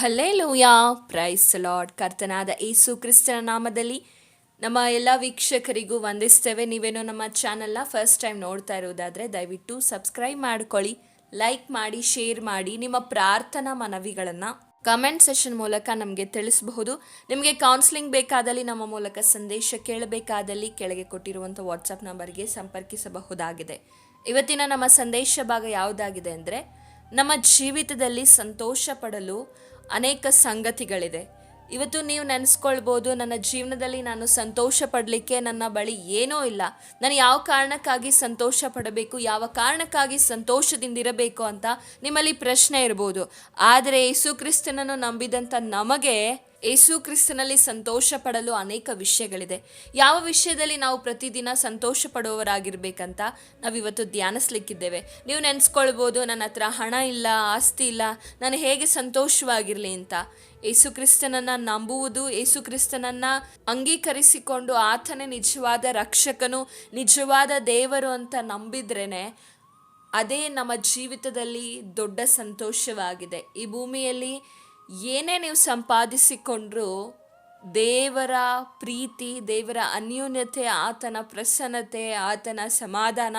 Hallelujah. Price lord ಕರ್ತನಾದ ಏಸು ಕ್ರಿಸ್ತನ ನಾಮದಲ್ಲಿ ನಮ್ಮ ಎಲ್ಲ ವೀಕ್ಷಕರಿಗೂ ವಂದಿಸ್ತೇವೆ. ನೀವೇನೋ ನಮ್ಮ ಚಾನಲ್ನ ಫಸ್ಟ್ ಟೈಮ್ ನೋಡ್ತಾ ಇರೋದಾದರೆ ದಯವಿಟ್ಟು ಸಬ್ಸ್ಕ್ರೈಬ್ ಮಾಡ್ಕೊಳ್ಳಿ ಲೈಕ್ ಮಾಡಿ ಶೇರ್ ಮಾಡಿ. ನಿಮ್ಮ ಪ್ರಾರ್ಥನಾ ಮನವಿಗಳನ್ನು ಕಮೆಂಟ್ ಸೆಷನ್ ಮೂಲಕ ನಮಗೆ ತಿಳಿಸಬಹುದು. ನಿಮಗೆ ಕೌನ್ಸಿಲಿಂಗ್ ಬೇಕಾದಲ್ಲಿ ನಮ್ಮ ಮೂಲಕ ಸಂದೇಶ ಕೇಳಬೇಕಾದಲ್ಲಿ ಕೆಳಗೆ ಕೊಟ್ಟಿರುವಂಥ ವಾಟ್ಸಪ್ ನಂಬರ್ಗೆ ಸಂಪರ್ಕಿಸಬಹುದಾಗಿದೆ. ಇವತ್ತಿನ ನಮ್ಮ ಸಂದೇಶ ಭಾಗ ಯಾವುದಾಗಿದೆ ಅಂದರೆ, ನಮ್ಮ ಜೀವಿತದಲ್ಲಿ ಸಂತೋಷ ಪಡಲು ಅನೇಕ ಸಂಗತಿಗಳಿದೆ. ಇವತ್ತು ನೀವು ನೆನೆಸ್ಕೊಳ್ಬೋದು, ನನ್ನ ಜೀವನದಲ್ಲಿ ನಾನು ಸಂತೋಷ ಪಡಲಿಕ್ಕೆ ನನ್ನ ಬಳಿ ಏನೋ ಇಲ್ಲ. ನಾನು ಯಾವ ಕಾರಣಕ್ಕಾಗಿ ಸಂತೋಷ ಪಡಬೇಕು ಯಾವ ಕಾರಣಕ್ಕಾಗಿ ಸಂತೋಷದಿಂದಿರಬೇಕು ಅಂತ ನಿಮ್ಮಲ್ಲಿ ಪ್ರಶ್ನೆ ಇರ್ಬೋದು. ಆದರೆ ಯೇಸು ಕ್ರಿಸ್ತನನ್ನು ನಂಬಿದಂಥ ನಮಗೆ ಯೇಸು ಕ್ರಿಸ್ತನಲ್ಲಿ ಸಂತೋಷ ಪಡಲು ಅನೇಕ ವಿಷಯಗಳಿದೆ. ಯಾವ ವಿಷಯದಲ್ಲಿ ನಾವು ಪ್ರತಿದಿನ ಸಂತೋಷ ಪಡುವವರಾಗಿರ್ಬೇಕಂತ ನಾವಿವತ್ತು ಧ್ಯಾನಿಸ್ಲಿಕ್ಕಿದ್ದೇವೆ. ನೀವು ನೆನೆಸ್ಕೊಳ್ಬೋದು, ನನ್ನ ಹತ್ರ ಹಣ ಇಲ್ಲ, ಆಸ್ತಿ ಇಲ್ಲ, ನಾನು ಹೇಗೆ ಸಂತೋಷವಾಗಿರಲಿ ಅಂತ. ಯೇಸು ಕ್ರಿಸ್ತನನ್ನು ನಂಬುವುದು, ಯೇಸುಕ್ರಿಸ್ತನನ್ನ ಅಂಗೀಕರಿಸಿಕೊಂಡು ಆತನೇ ನಿಜವಾದ ರಕ್ಷಕನು, ನಿಜವಾದ ದೇವರು ಅಂತ ನಂಬಿದ್ರೇನೆ ಅದೇ ನಮ್ಮ ಜೀವಿತದಲ್ಲಿ ದೊಡ್ಡ ಸಂತೋಷವಾಗಿದೆ. ಈ ಭೂಮಿಯಲ್ಲಿ ಏನೇ ನೀವು ಸಂಪಾದಿಸಿಕೊಂಡ್ರೂ ದೇವರ ಪ್ರೀತಿ, ದೇವರ ಅನ್ಯೂನ್ಯತೆ, ಆತನ ಪ್ರಸನ್ನತೆ, ಆತನ ಸಮಾಧಾನ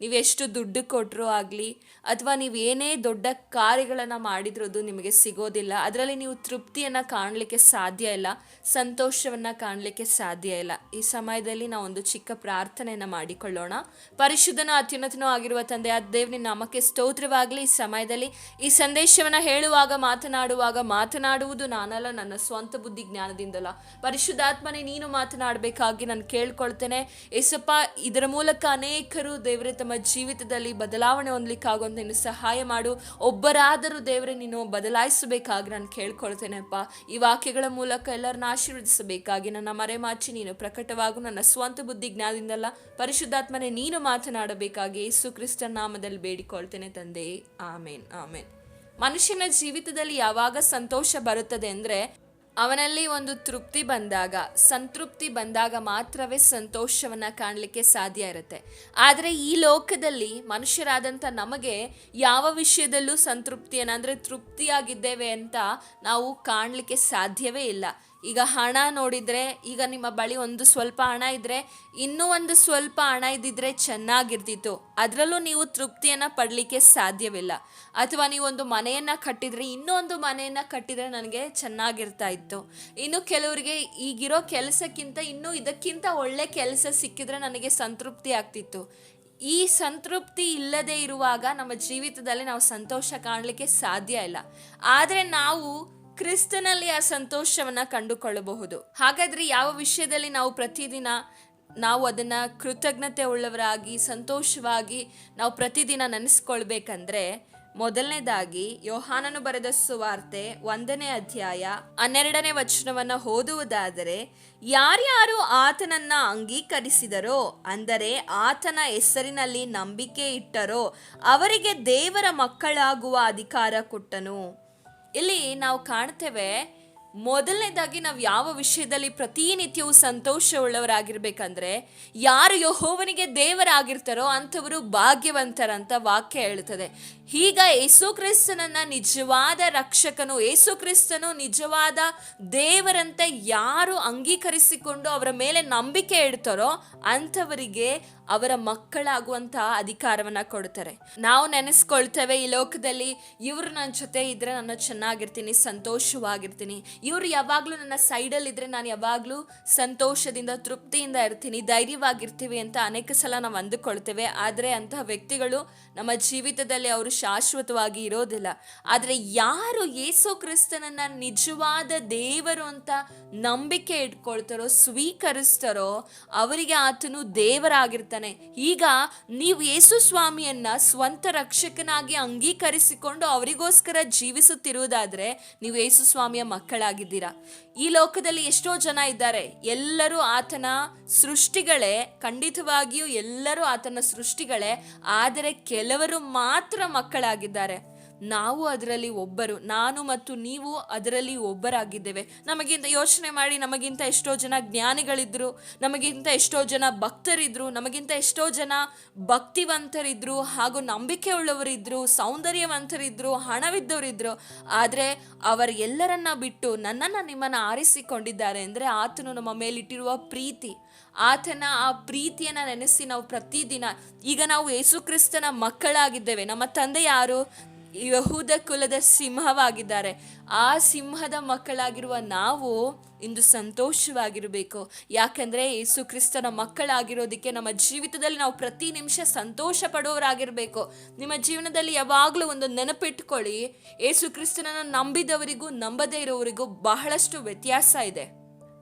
ನೀವೆಷ್ಟು ದುಡ್ಡು ಕೊಟ್ಟರೂ ಆಗಲಿ, ಅಥವಾ ನೀವು ಏನೇ ದೊಡ್ಡ ಕಾರ್ಯಗಳನ್ನು ಮಾಡಿದ್ರೂ ಅದು ನಿಮಗೆ ಸಿಗೋದಿಲ್ಲ, ಅದರಲ್ಲಿ ನೀವು ತೃಪ್ತಿಯನ್ನು ಕಾಣಲಿಕ್ಕೆ ಸಾಧ್ಯ ಇಲ್ಲ, ಸಂತೋಷವನ್ನು ಕಾಣಲಿಕ್ಕೆ ಸಾಧ್ಯ ಇಲ್ಲ. ಈ ಸಮಯದಲ್ಲಿ ನಾವು ಒಂದು ಚಿಕ್ಕ ಪ್ರಾರ್ಥನೆಯನ್ನು ಮಾಡಿಕೊಳ್ಳೋಣ. ಪರಿಶುದ್ಧನ ಅತ್ಯುನ್ನತನೂ ಆಗಿರುವ ತಂದೆ, ಆ ದೇವ್ರ ನಾಮಕ್ಕೆ ಸ್ತೋತ್ರವಾಗಲಿ. ಈ ಸಮಯದಲ್ಲಿ ಈ ಸಂದೇಶವನ್ನು ಹೇಳುವಾಗ, ಮಾತನಾಡುವಾಗ ಮಾತನಾಡುವುದು ನಾನಲ್ಲ, ನನ್ನ ಸ್ವಂತ ಬುದ್ಧಿ ಜ್ಞಾನದಿಂದಲ್ಲ. ಪರಿಶುದ್ಧಾತ್ಮನೇ ನೀನು ಮಾತನಾಡಬೇಕಾಗಿ ನಾನು ಕೇಳ್ಕೊಳ್ತೇನೆ. ಎಸಪ್ಪ ಇದರ ಮೂಲಕ ಅನೇಕರು ದೇವರೇ ತಮ್ಮ ಜೀವಿತದಲ್ಲಿ ಬದಲಾವಣೆ ಹೊಂದಲಿಕ್ಕಾಗುವಂತ ನೀನು ಸಹಾಯ ಮಾಡು. ಒಬ್ಬರಾದರೂ ದೇವರೇ, ನೀನು ಬದಲಾಯಿಸಬೇಕಾಗಿ ನಾನು ಕೇಳ್ಕೊಳ್ತೇನೆಪ್ಪ. ಈ ವಾಕ್ಯಗಳ ಮೂಲಕ ಎಲ್ಲರನ್ನ ಆಶೀರ್ವದಿಸಬೇಕಾಗಿ ನನ್ನ ಮರೆಮಾಚಿ, ನೀನು ಪ್ರಕಟವಾಗು ನನ್ನ ಸ್ವಂತ ಬುದ್ಧಿ ಜ್ಞಾನದಿಂದಲ್ಲ, ಪರಿಶುದ್ಧಾತ್ಮನೇ ನೀನು ಮಾತನಾಡಬೇಕಾಗಿ ಯೇಸು ಕ್ರಿಸ್ತನ ನಾಮದಲ್ಲಿ ಬೇಡಿಕೊಳ್ತೇನೆ ತಂದೆ. ಆಮೇನ್ ಆಮೇನ್. ಮನುಷ್ಯನ ಜೀವಿತದಲ್ಲಿ ಯಾವಾಗ ಸಂತೋಷ ಬರುತ್ತದೆ ಅಂದರೆ ಅವನಲ್ಲಿ ಒಂದು ತೃಪ್ತಿ ಬಂದಾಗ, ಸಂತೃಪ್ತಿ ಬಂದಾಗ ಮಾತ್ರವೇ ಸಂತೋಷವನ್ನು ಕಾಣಲಿಕ್ಕೆ ಸಾಧ್ಯ ಇರುತ್ತೆ. ಆದರೆ ಈ ಲೋಕದಲ್ಲಿ ಮನುಷ್ಯರಾದಂಥ ನಮಗೆ ಯಾವ ವಿಷಯದಲ್ಲೂ ಸಂತೃಪ್ತಿಯನ್ನು, ಅಂದರೆ ತೃಪ್ತಿಯಾಗಿದ್ದೇವೆ ಅಂತ ನಾವು ಕಾಣಲಿಕ್ಕೆ ಸಾಧ್ಯವೇ ಇಲ್ಲ. ಈಗ ಹಣ ನೋಡಿದರೆ, ಈಗ ನಿಮ್ಮ ಬಳಿ ಒಂದು ಸ್ವಲ್ಪ ಹಣ ಇದ್ದರೆ ಇನ್ನೂ ಒಂದು ಸ್ವಲ್ಪ ಹಣ ಇದ್ದಿದ್ರೆ ಚೆನ್ನಾಗಿರ್ತಿತ್ತು. ಅದರಲ್ಲೂ ನೀವು ತೃಪ್ತಿಯನ್ನು ಪಡಲಿಕ್ಕೆ ಸಾಧ್ಯವಿಲ್ಲ. ಅಥವಾ ನೀವೊಂದು ಮನೆಯನ್ನು ಕಟ್ಟಿದರೆ, ಇನ್ನೊಂದು ಮನೆಯನ್ನು ಕಟ್ಟಿದರೆ ನನಗೆ ಚೆನ್ನಾಗಿರ್ತಾ ಇತ್ತು. ಇನ್ನು ಕೆಲವರಿಗೆ ಈಗಿರೋ ಕೆಲಸಕ್ಕಿಂತ, ಇನ್ನೂ ಇದಕ್ಕಿಂತ ಒಳ್ಳೆ ಕೆಲಸ ಸಿಕ್ಕಿದ್ರೆ ನನಗೆ ಸಂತೃಪ್ತಿ ಆಗ್ತಿತ್ತು. ಈ ಸಂತೃಪ್ತಿ ಇಲ್ಲದೆ ಇರುವಾಗ ನಮ್ಮ ಜೀವಿತದಲ್ಲಿ ನಾವು ಸಂತೋಷ ಕಾಣಲಿಕ್ಕೆ ಸಾಧ್ಯ ಇಲ್ಲ. ಆದರೆ ನಾವು ಕ್ರಿಸ್ತನಲ್ಲಿ ಆ ಸಂತೋಷವನ್ನು ಕಂಡುಕೊಳ್ಳಬಹುದು. ಹಾಗಾದ್ರೆ ಯಾವ ವಿಷಯದಲ್ಲಿ ನಾವು ಪ್ರತಿದಿನ ನಾವು ಅದನ್ನ ಕೃತಜ್ಞತೆ ಉಳ್ಳವರಾಗಿ, ಸಂತೋಷವಾಗಿ ನಾವು ಪ್ರತಿದಿನ ನೆನೆಸ್ಕೊಳ್ಬೇಕಂದ್ರೆ ಮೊದಲನೇದಾಗಿ ಯೋಹಾನನು ಬರೆದ ಸುವಾರ್ತೆ ಒಂದನೇ ಅಧ್ಯಾಯ ಹನ್ನೆರಡನೇ ವಚನವನ್ನ ಓದುವುದಾದರೆ, ಯಾರ್ಯಾರು ಆತನನ್ನ ಅಂಗೀಕರಿಸಿದರೋ, ಅಂದರೆ ಆತನ ಹೆಸರಿನಲ್ಲಿ ನಂಬಿಕೆ ಇಟ್ಟರೋ ಅವರಿಗೆ ದೇವರ ಮಕ್ಕಳಾಗುವ ಅಧಿಕಾರ ಕೊಟ್ಟನು. ಇಲ್ಲಿ ನಾವು ಕಾಣ್ತೇವೆ ಮೊದಲನೇದಾಗಿ ನಾವು ಯಾವ ವಿಷಯದಲ್ಲಿ ಪ್ರತಿನಿತ್ಯವೂ ಸಂತೋಷವುಳ್ಳವರಾಗಿರ್ಬೇಕಂದ್ರೆ ಯಾರು ಯಹೋವನಿಗೆ ದೇವರಾಗಿರ್ತಾರೋ ಅಂಥವರು ಭಾಗ್ಯವಂತರಂತ ವಾಕ್ಯ ಹೇಳುತ್ತದೆ. ಈಗ ಯೇಸು ಕ್ರಿಸ್ತನನ್ನ ನಿಜವಾದ ರಕ್ಷಕನು ಯೇಸು ಕ್ರಿಸ್ತನು ನಿಜವಾದ ದೇವರಂತೆ ಯಾರು ಅಂಗೀಕರಿಸಿಕೊಂಡು ಅವರ ಮೇಲೆ ನಂಬಿಕೆ ಇಡ್ತಾರೋ ಅಂಥವರಿಗೆ ಅವರ ಮಕ್ಕಳಾಗುವಂತಹ ಅಧಿಕಾರವನ್ನ ಕೊಡ್ತಾರೆ ನಾವು ನೆನೆಸ್ಕೊಳ್ತೇವೆ ಈ ಲೋಕದಲ್ಲಿ, ಇವರು ನನ್ನ ಜೊತೆ ಇದ್ರೆ ನಾನು ಚೆನ್ನಾಗಿರ್ತೀನಿ, ಸಂತೋಷವಾಗಿರ್ತೀನಿ. ಇವರು ಯಾವಾಗಲೂ ನನ್ನ ಸೈಡಲ್ಲಿ ಇದ್ರೆ ನಾನು ಯಾವಾಗಲೂ ಸಂತೋಷದಿಂದ, ತೃಪ್ತಿಯಿಂದ ಇರ್ತೀನಿ, ಧೈರ್ಯವಾಗಿರ್ತೀವಿ ಅಂತ ಅನೇಕ ಸಲ ನಾವು ಅಂದುಕೊಳ್ತೇವೆ. ಆದರೆ ಅಂತಹ ವ್ಯಕ್ತಿಗಳು ನಮ್ಮ ಜೀವಿತದಲ್ಲಿ ಅವರು ಶಾಶ್ವತವಾಗಿ ಇರೋದಿಲ್ಲ. ಆದರೆ ಯಾರು ಯೇಸು ಕ್ರಿಸ್ತನನ್ನ ನಿಜವಾದ ದೇವರು ಅಂತ ನಂಬಿಕೆ ಇಟ್ಕೊಳ್ತಾರೋ, ಸ್ವೀಕರಿಸ್ತಾರೋ, ಅವರಿಗೆ ಆತನು ದೇವರಾಗಿರ್ತಾನೆ. ಈಗ ನೀವು ಯೇಸು ಸ್ವಾಮಿಯನ್ನ ಸ್ವಂತ ರಕ್ಷಕನಾಗಿ ಅಂಗೀಕರಿಸಿಕೊಂಡು ಅವರಿಗೋಸ್ಕರ ಜೀವಿಸುತ್ತಿರುವುದಾದ್ರೆ ನೀವು ಯೇಸು ಸ್ವಾಮಿಯ ಮಕ್ಕಳಾಗಿದ್ದೀರಾ? ಈ ಲೋಕದಲ್ಲಿ ಎಷ್ಟೋ ಜನ ಇದ್ದಾರೆ. ಎಲ್ಲರೂ ಆತನ ಸೃಷ್ಟಿಗಳೇ, ಖಂಡಿತವಾಗಿಯೂ ಎಲ್ಲರೂ ಆತನ ಸೃಷ್ಟಿಗಳೇ, ಆದರೆ ಕೆಲವರು ಮಾತ್ರ ಮಕ್ಕಳಾಗಿದ್ದಾರೆ. ನಾವು ಅದರಲ್ಲಿ ಒಬ್ಬರು, ನಾನು ಮತ್ತು ನೀವು ಅದರಲ್ಲಿ ಒಬ್ಬರಾಗಿದ್ದೇವೆ. ನಮಗಿಂತ ಯೋಚನೆ ಮಾಡಿ, ನಮಗಿಂತ ಎಷ್ಟೋ ಜನ ಜ್ಞಾನಿಗಳಿದ್ರು, ನಮಗಿಂತ ಎಷ್ಟೋ ಜನ ಭಕ್ತರಿದ್ರು, ನಮಗಿಂತ ಎಷ್ಟೋ ಜನ ಭಕ್ತಿವಂತರಿದ್ರು ಹಾಗೂ ನಂಬಿಕೆ ಉಳ್ಳವರಿದ್ರು ಸೌಂದರ್ಯವಂತರಿದ್ರು, ಹಣವಿದ್ದವರಿದ್ರು, ಆದರೆ ಅವರ ಎಲ್ಲರನ್ನ ಬಿಟ್ಟು ನನ್ನನ್ನು ನಿಮ್ಮನ್ನು ಆರಿಸಿಕೊಂಡಿದ್ದಾರೆ ಅಂದರೆ ಆತನು ನಮ್ಮ ಮೇಲಿಟ್ಟಿರುವ ಪ್ರೀತಿ. ಆತನ ಆ ಪ್ರೀತಿಯನ್ನ ನೆನೆಸಿ ನಾವು ಪ್ರತಿದಿನ, ಈಗ ನಾವು ಯೇಸುಕ್ರಿಸ್ತನ ಮಕ್ಕಳಾಗಿದ್ದೇವೆ. ನಮ್ಮ ತಂದೆ ಯಾರು? ಯಹೂದ ಕುಲದ ಸಿಂಹವಾಗಿದ್ದಾರೆ. ಆ ಸಿಂಹದ ಮಕ್ಕಳಾಗಿರುವ ನಾವು ಇಂದು ಸಂತೋಷವಾಗಿರಬೇಕು. ಯಾಕಂದ್ರೆ ಯೇಸು ಕ್ರಿಸ್ತನ ಮಕ್ಕಳಾಗಿರೋದಕ್ಕೆ ನಮ್ಮ ಜೀವಿತದಲ್ಲಿ ನಾವು ಪ್ರತಿ ನಿಮಿಷ ಸಂತೋಷ ಪಡೋರಾಗಿರ್ಬೇಕು ನಿಮ್ಮ ಜೀವನದಲ್ಲಿ ಯಾವಾಗಲೂ ಒಂದು ನೆನಪಿಟ್ಕೊಳ್ಳಿ, ಯೇಸು ಕ್ರಿಸ್ತನನ್ನು ನಂಬಿದವರಿಗೂ ನಂಬದೇ ಇರೋವರಿಗೂ ಬಹಳಷ್ಟು ವ್ಯತ್ಯಾಸ ಇದೆ.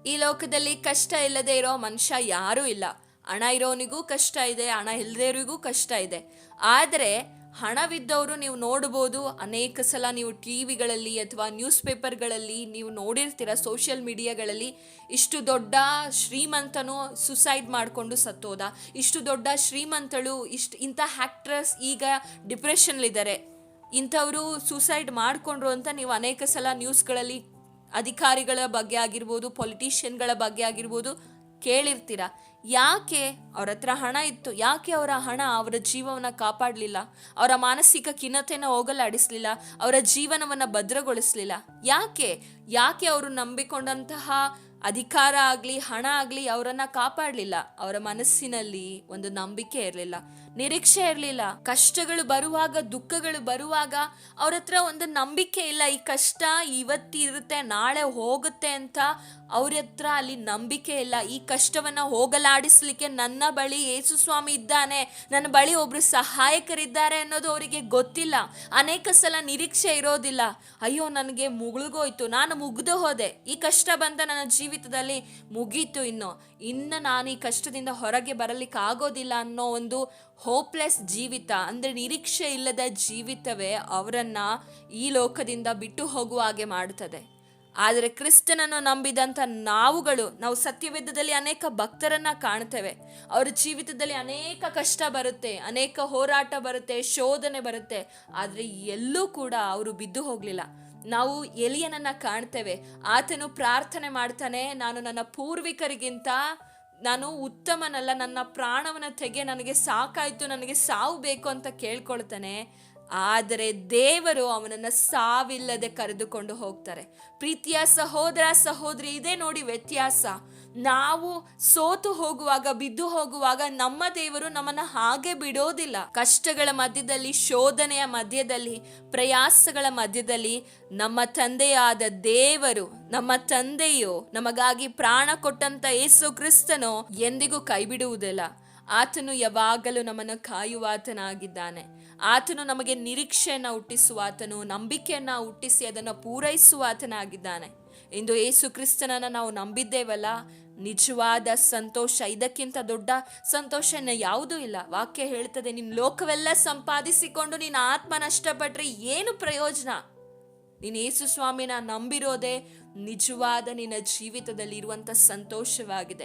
ಈ ಲೋಕದಲ್ಲಿ ಕಷ್ಟ ಇಲ್ಲದೆ ಇರೋ ಮನುಷ್ಯ ಯಾರೂ ಇಲ್ಲ. ಹಣ ಇರೋನಿಗೂ ಕಷ್ಟ ಇದೆ, ಹಣ ಇಲ್ಲದೇವರಿಗೂ ಕಷ್ಟ ಇದೆ. ಆದರೆ ಹಣವಿದ್ದವರು ನೀವು ನೋಡ್ಬೋದು. ಅನೇಕ ಸಲ ನೀವು ಟಿ ವಿಗಳಲ್ಲಿ ಅಥವಾ ನ್ಯೂಸ್ ಪೇಪರ್ಗಳಲ್ಲಿ ನೀವು ನೋಡಿರ್ತೀರ ಸೋಷಿಯಲ್ ಮೀಡಿಯಾಗಳಲ್ಲಿ ಇಷ್ಟು ದೊಡ್ಡ ಶ್ರೀಮಂತನು ಸುಸೈಡ್ ಮಾಡಿಕೊಂಡು ಸತ್ತೋದ. ಇಷ್ಟು ದೊಡ್ಡ ಶ್ರೀಮಂತಳು, ಇಷ್ಟು ಇಂಥ ಹ್ಯಾಕ್ಟ್ರಸ್ ಈಗ ಡಿಪ್ರೆಷನ್ಲಿದ್ದಾರೆ ಇಂಥವರು ಸೂಸೈಡ್ ಮಾಡಿಕೊಂಡ್ರು ಅಂತ ನೀವು ಅನೇಕ ಸಲ ನ್ಯೂಸ್ಗಳಲ್ಲಿ ಅಧಿಕಾರಿಗಳ ಬಗ್ಗೆ ಆಗಿರ್ಬೋದು, ಪೊಲಿಟಿಷಿಯನ್ಗಳ ಬಗ್ಗೆ ಆಗಿರ್ಬೋದು ಕೇಳಿರ್ತೀರ. ಯಾಕೆ ಅವ್ರ ಹತ್ರ ಹಣ ಇತ್ತು? ಯಾಕೆ ಅವರ ಹಣ ಅವರ ಜೀವವನ್ನು ಕಾಪಾಡಲಿಲ್ಲ? ಅವರ ಮಾನಸಿಕ ಖಿನ್ನತೆನ ಹೋಗಲಾಡಿಸ್ಲಿಲ್ಲ? ಅವರ ಜೀವನವನ್ನು ಭದ್ರಗೊಳಿಸ್ಲಿಲ್ಲ? ಯಾಕೆ? ಯಾಕೆ ಅವರು ನಂಬಿಕೊಂಡಂತಹ ಅಧಿಕಾರ ಆಗಲಿ, ಹಣ ಆಗಲಿ ಅವರನ್ನ ಕಾಪಾಡಲಿಲ್ಲ? ಅವರ ಮನಸ್ಸಿನಲ್ಲಿ ಒಂದು ನಂಬಿಕೆ ಇರಲಿಲ್ಲ, ನಿರೀಕ್ಷೆ ಇರಲಿಲ್ಲ. ಕಷ್ಟಗಳು ಬರುವಾಗ, ದುಃಖಗಳು ಬರುವಾಗ ಅವ್ರ ಹತ್ರ ಒಂದು ನಂಬಿಕೆ ಇಲ್ಲ. ಈ ಕಷ್ಟ ಇವತ್ತಿರುತ್ತೆ, ನಾಳೆ ಹೋಗುತ್ತೆ ಅಂತ ಅವ್ರ ಹತ್ರ ಅಲ್ಲಿ ನಂಬಿಕೆ ಇಲ್ಲ. ಈ ಕಷ್ಟವನ್ನ ಹೋಗಲಾಡಿಸ್ಲಿಕ್ಕೆ ನನ್ನ ಬಳಿ ಯೇಸು ಸ್ವಾಮಿ ಇದ್ದಾನೆ, ನನ್ನ ಬಳಿ ಒಬ್ರು ಸಹಾಯಕರಿದ್ದಾರೆ ಅನ್ನೋದು ಅವರಿಗೆ ಗೊತ್ತಿಲ್ಲ. ಅನೇಕ ಸಲ ನಿರೀಕ್ಷೆ ಇರೋದಿಲ್ಲ. ಅಯ್ಯೋ, ನನಗೆ ಮುಗುಳ್ಗೋಯ್ತು, ನಾನು ಮುಗ್ದು ಹೋದೆ. ಈ ಕಷ್ಟ ಬಂದ ನನ್ನ ಜೀವಿತದಲ್ಲಿ ಮುಗೀತು ಇನ್ನು. ಇನ್ನು ನಾನು ಈ ಕಷ್ಟದಿಂದ ಹೊರಗೆ ಬರಲಿಕ್ಕೆ ಆಗೋದಿಲ್ಲ ಅನ್ನೋ ಒಂದು ಹೋಪ್ಲೆಸ್ ಜೀವಿತ, ಅಂದರೆ ನಿರೀಕ್ಷೆ ಇಲ್ಲದ ಜೀವಿತವೇ ಅವರನ್ನು ಈ ಲೋಕದಿಂದ ಬಿಟ್ಟು ಹೋಗುವ ಹಾಗೆ ಮಾಡುತ್ತದೆ. ಆದರೆ ಕ್ರಿಸ್ತನನ್ನು ನಂಬಿದಂಥ ನಾವುಗಳು, ನಾವು ಸತ್ಯವೇದದಲ್ಲಿ ಅನೇಕ ಭಕ್ತರನ್ನ ಕಾಣ್ತೇವೆ. ಅವರ ಜೀವಿತದಲ್ಲಿ ಅನೇಕ ಕಷ್ಟ ಬರುತ್ತೆ, ಅನೇಕ ಹೋರಾಟ ಬರುತ್ತೆ, ಶೋಧನೆ ಬರುತ್ತೆ. ಆದರೆ ಎಲ್ಲೂ ಕೂಡ ಅವರು ಬಿದ್ದು ಹೋಗಲಿಲ್ಲ. ನಾವು ಎಲಿಯನನ್ನ ಕಾಣ್ತೇವೆ. ಆತನು ಪ್ರಾರ್ಥನೆ ಮಾಡ್ತಾನೆ, ನಾನು ನನ್ನ ಪೂರ್ವಿಕರಿಗಿಂತ, ನಾನು ಉತ್ತಮನಲ್ಲ, ನನ್ನ ಪ್ರಾಣವನ್ನು ತೆಗೆ, ನನಗೆ ಸಾಕಾಯಿತು, ನನಗೆ ಸಾವು ಬೇಕು ಅಂತ ಕೇಳ್ಕೊಳ್ತಾನೆ. ಆದರೆ ದೇವರು ಅವನನ್ನ ಸಾವಿಲ್ಲದೆ ಕರೆದುಕೊಂಡು ಹೋಗ್ತಾರೆ. ಪ್ರೀತಿಯ ಸಹೋದರ ಸಹೋದರಿ, ಇದೇ ನೋಡಿ ವ್ಯತ್ಯಾಸ. ನಾವು ಸೋತು ಹೋಗುವಾಗ, ಬಿದ್ದು ಹೋಗುವಾಗ ನಮ್ಮ ದೇವರು ನಮ್ಮನ್ನ ಹಾಗೆ ಬಿಡೋದಿಲ್ಲ. ಕಷ್ಟಗಳ ಮಧ್ಯದಲ್ಲಿ, ಶೋಧನೆಯ ಮಧ್ಯದಲ್ಲಿ, ಪ್ರಯಾಸಗಳ ಮಧ್ಯದಲ್ಲಿ ನಮ್ಮ ತಂದೆಯಾದ ದೇವರು, ನಮ್ಮ ತಂದೆಯು ನಮಗಾಗಿ ಪ್ರಾಣ ಕೊಟ್ಟಂತ ಏಸು ಕ್ರಿಸ್ತನೋ ಎಂದಿಗೂ ಕೈಬಿಡುವುದಿಲ್ಲ. ಆತನು ಯಾವಾಗಲೂ ನಮ್ಮನ್ನು ಕಾಯುವಾತನಾಗಿದ್ದಾನೆ. ಆತನು ನಮಗೆ ನಿರೀಕ್ಷೆಯನ್ನು ಹುಟ್ಟಿಸುವ, ಆತನು ನಂಬಿಕೆಯನ್ನು ಹುಟ್ಟಿಸಿ ಅದನ್ನು ಪೂರೈಸುವ ಆತನಾಗಿದ್ದಾನೆ. ಇಂದು ಏಸು ಕ್ರಿಸ್ತನನ್ನು ನಾವು ನಂಬಿದ್ದೇವಲ್ಲ? ನಿಜವಾದ ಸಂತೋಷ, ಇದಕ್ಕಿಂತ ದೊಡ್ಡ ಸಂತೋಷ ಯಾವುದೂ ಇಲ್ಲ. ವಾಕ್ಯ ಹೇಳ್ತದೆ, ನಿನ್ನ ಲೋಕವೆಲ್ಲ ಸಂಪಾದಿಸಿಕೊಂಡು ನೀನು ಆತ್ಮ ನಷ್ಟಪಟ್ರೆ ಏನು ಪ್ರಯೋಜನ? ನೀನು ಯೇಸು ಸ್ವಾಮಿನ ನಂಬಿರೋದೇ ನಿಜವಾದ ನಿನ್ನ ಜೀವಿತದಲ್ಲಿ ಇರುವಂಥ ಸಂತೋಷವಾಗಿದೆ.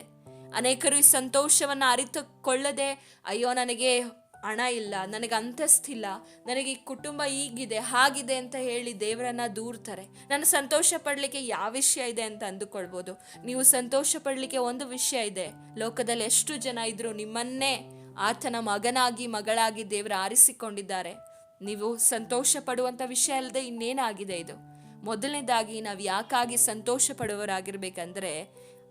ಅನೇಕರು ಈ ಸಂತೋಷವನ್ನು ಅರಿತುಕೊಳ್ಳದೆ, ಅಯ್ಯೋ, ನನಗೆ ಹಣ ಇಲ್ಲ, ನನಗೆ ಅಂತಸ್ತಿಲ್ಲ ನನಗೆ ಈ ಕುಟುಂಬ ಈಗಿದೆ ಹಾಗಿದೆ ಅಂತ ಹೇಳಿ ದೇವರನ್ನ ದೂರ್ತಾರೆ. ನಾನು ಸಂತೋಷ ಪಡಲಿಕ್ಕೆ ಯಾವ ವಿಷಯ ಇದೆ ಅಂತ ಅಂದುಕೊಳ್ಬೋದು. ನೀವು ಸಂತೋಷ ಪಡಲಿಕ್ಕೆ ಒಂದು ವಿಷಯ ಇದೆ. ಲೋಕದಲ್ಲಿ ಎಷ್ಟು ಜನ ಇದ್ರು ನಿಮ್ಮನ್ನೇ ಆತನ ಮಗನಾಗಿ, ಮಗಳಾಗಿ ದೇವರು ಆರಿಸಿಕೊಂಡಿದ್ದಾರೆ. ನೀವು ಸಂತೋಷ ಪಡುವಂಥ ವಿಷಯ ಅಲ್ಲದೆ ಇನ್ನೇನಾಗಿದೆ ಇದು? ಮೊದಲನೇದಾಗಿ ನಾವು ಯಾಕಾಗಿ ಸಂತೋಷ ಪಡುವವರಾಗಿರ್ಬೇಕಂದ್ರೆ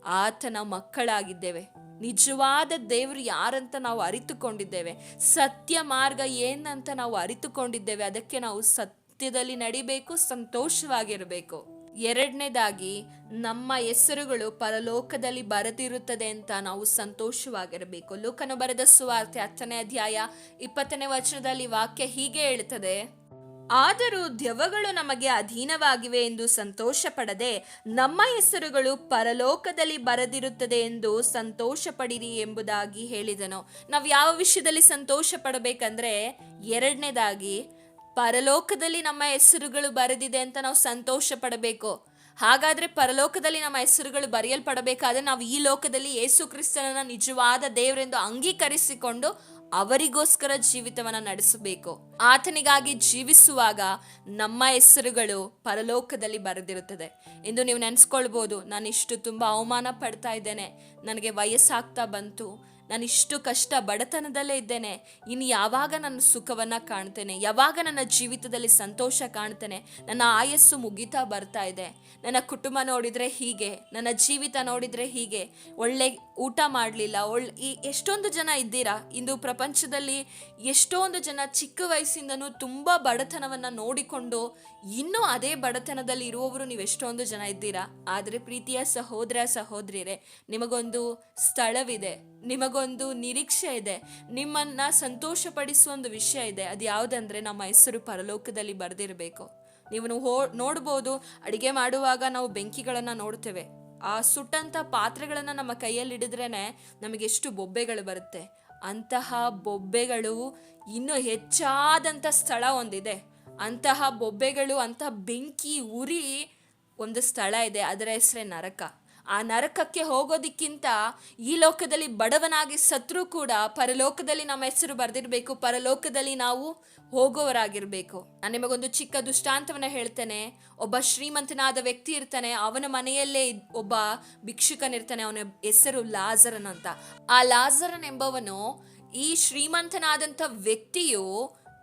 ಆತನ ಮಕ್ಕಳಾಗಿದ್ದೇವೆ. ನಿಜವಾದ ದೇವರು ಯಾರಂತ ನಾವು ಅರಿತುಕೊಂಡಿದ್ದೇವೆ, ಸತ್ಯ ಮಾರ್ಗ ಏನಂತ ನಾವು ಅರಿತುಕೊಂಡಿದ್ದೇವೆ, ಅದಕ್ಕೆ ನಾವು ಸತ್ಯದಲ್ಲಿ ನಡಿಬೇಕು, ಸಂತೋಷವಾಗಿರಬೇಕು. ಎರಡನೇದಾಗಿ, ನಮ್ಮ ಹೆಸರುಗಳು ಪರಲೋಕದಲ್ಲಿ ಬರೆದಿರುತ್ತದೆ ಅಂತ ನಾವು ಸಂತೋಷವಾಗಿರಬೇಕು. ಲೋಕನು ಬರೆದ ಸುವಾರ್ತೆ ಹತ್ತನೇ ಅಧ್ಯಾಯ ಇಪ್ಪತ್ತನೇ ವಚನದಲ್ಲಿ ವಾಕ್ಯ ಹೀಗೆ ಹೇಳ್ತದೆ ಆದರೂ ದೆವ್ವಗಳು ನಮಗೆ ಅಧೀನವಾಗಿವೆ ಎಂದು ಸಂತೋಷ ಪಡದೆ ನಮ್ಮ ಹೆಸರುಗಳು ಪರಲೋಕದಲ್ಲಿ ಬರೆದಿರುತ್ತದೆ ಎಂದು ಸಂತೋಷ ಪಡಿರಿ ಎಂಬುದಾಗಿ ಹೇಳಿದನು. ನಾವು ಯಾವ ವಿಷಯದಲ್ಲಿ ಸಂತೋಷ ಪಡಬೇಕಂದ್ರೆ ಎರಡನೇದಾಗಿ ಪರಲೋಕದಲ್ಲಿ ನಮ್ಮ ಹೆಸರುಗಳು ಬರೆದಿದೆ ಅಂತ ನಾವು ಸಂತೋಷ ಪಡಬೇಕು ಹಾಗಾದ್ರೆ ಪರಲೋಕದಲ್ಲಿ ನಮ್ಮ ಹೆಸರುಗಳು ಬರೆಯಲ್ಪಡಬೇಕಾದ್ರೆ ನಾವು ಈ ಲೋಕದಲ್ಲಿ ಯೇಸು ನಿಜವಾದ ದೇವರೆಂದು ಅಂಗೀಕರಿಸಿಕೊಂಡು ಅವರಿಗೋಸ್ಕರ ಜೀವಿತವನ್ನ ನಡೆಸಬೇಕು. ಆತನಿಗಾಗಿ ಜೀವಿಸುವಾಗ ನಮ್ಮ ಹೆಸರುಗಳು ಪರಲೋಕದಲ್ಲಿ ಬರೆದಿರುತ್ತದೆ. ಎಂದು ನೀವು ನೆನೆಸ್ಕೊಳ್ಬೋದು. ನಾನು ಇಷ್ಟು ತುಂಬ ಅವಮಾನ ಪಡ್ತಾ ಇದ್ದೇನೆ. ನನಗೆ ವಯಸ್ಸಾಗ್ತಾ ಬಂತು. ನಾನು ಇಷ್ಟು ಕಷ್ಟ ಬಡತನದಲ್ಲೇ ಇದ್ದೇನೆ. ಇನ್ನು ಯಾವಾಗ ನನ್ನ ಸುಖವನ್ನು ಕಾಣ್ತೇನೆ? ಯಾವಾಗ ನನ್ನ ಜೀವಿತದಲ್ಲಿ ಸಂತೋಷ ಕಾಣ್ತೇನೆ? ನನ್ನ ಆಯಸ್ಸು ಮುಗಿತಾ ಬರ್ತಾ ಇದೆ. ನನ್ನ ಕುಟುಂಬ ನೋಡಿದರೆ ಹೀಗೆ. ನನ್ನ ಜೀವಿತ ನೋಡಿದರೆ ಹೀಗೆ. ಒಳ್ಳೆ ಊಟ ಮಾಡಲಿಲ್ಲ. ಒಳ್ಳೆ ಈ ಎಷ್ಟೊಂದು ಜನ ಇದ್ದೀರಾ? ಇಂದು ಪ್ರಪಂಚದಲ್ಲಿ ಎಷ್ಟೊಂದು ಜನ ಚಿಕ್ಕ ವಯಸ್ಸಿಂದನೂ ತುಂಬ ಬಡತನವನ್ನು ನೋಡಿಕೊಂಡು ಇನ್ನೂ ಅದೇ ಬಡತನದಲ್ಲಿ ಇರುವವರು ನೀವು ಎಷ್ಟೊಂದು ಜನ ಇದ್ದೀರಾ? ಆದರೆ ಪ್ರೀತಿಯ ಸಹೋದರ ಸಹೋದರಿಯರೇ, ನಿಮಗೊಂದು ಸ್ಥಳವಿದೆ. ನಿಮಗೊಂದು ನಿರೀಕ್ಷೆ ಇದೆ, ನಿಮ್ಮನ್ನ ಸಂತೋಷಪಡಿಸುವ ಒಂದು ವಿಷಯ ಇದೆ, ಅದು ಯಾವುದಂದ್ರೆ ನಮ್ಮ ಹೆಸರು ಪರಲೋಕದಲ್ಲಿ ಬರೆದಿರಬೇಕು. ನೀವು ಹೋ ನೋಡ್ಬೋದು, ಅಡಿಗೆ ಮಾಡುವಾಗ ನಾವು ಬೆಂಕಿಗಳನ್ನು ನೋಡ್ತೇವೆ. ಆ ಸುಟ್ಟಂಥ ಪಾತ್ರೆಗಳನ್ನು ನಮ್ಮ ಕೈಯಲ್ಲಿ ಹಿಡಿದ್ರೇನೆ ನಮಗೆ ಎಷ್ಟು ಬೊಬ್ಬೆಗಳು ಬರುತ್ತೆ. ಅಂತಹ ಬೊಬ್ಬೆಗಳು ಇನ್ನೂ ಹೆಚ್ಚಾದಂಥ ಸ್ಥಳ ಒಂದಿದೆ. ಅಂತಹ ಬೊಬ್ಬೆಗಳು ಅಂತಹ ಬೆಂಕಿ ಉರಿ ಒಂದು ಸ್ಥಳ ಇದೆ, ಅದರ ಹೆಸರೇ ನರಕ. ಆ ನರಕಕ್ಕೆ ಹೋಗೋದಕ್ಕಿಂತ ಈ ಲೋಕದಲ್ಲಿ ಬಡವನಾಗಿ ಸತ್ರು ಕೂಡ ಪರಲೋಕದಲ್ಲಿ ನಮ್ಮ ಹೆಸರು ಬರೆದಿರಬೇಕು, ಪರಲೋಕದಲ್ಲಿ ನಾವು ಹೋಗೋವರಾಗಿರ್ಬೇಕು ನಾನು ನಿಮಗೊಂದು ಚಿಕ್ಕ ದುಷ್ಟಾಂತವನ್ನ ಹೇಳ್ತೇನೆ. ಒಬ್ಬ ಶ್ರೀಮಂತನಾದ ವ್ಯಕ್ತಿ ಇರ್ತಾನೆ, ಅವನ ಮನೆಯಲ್ಲೇ ಒಬ್ಬ ಭಿಕ್ಷುಕನಿರ್ತಾನೆ ಅವನ ಹೆಸರು ಲಾಜರನ್ ಅಂತ. ಆ ಲಾಜರನ್ ಎಂಬವನು ಈ ಶ್ರೀಮಂತನಾದಂಥ ವ್ಯಕ್ತಿಯು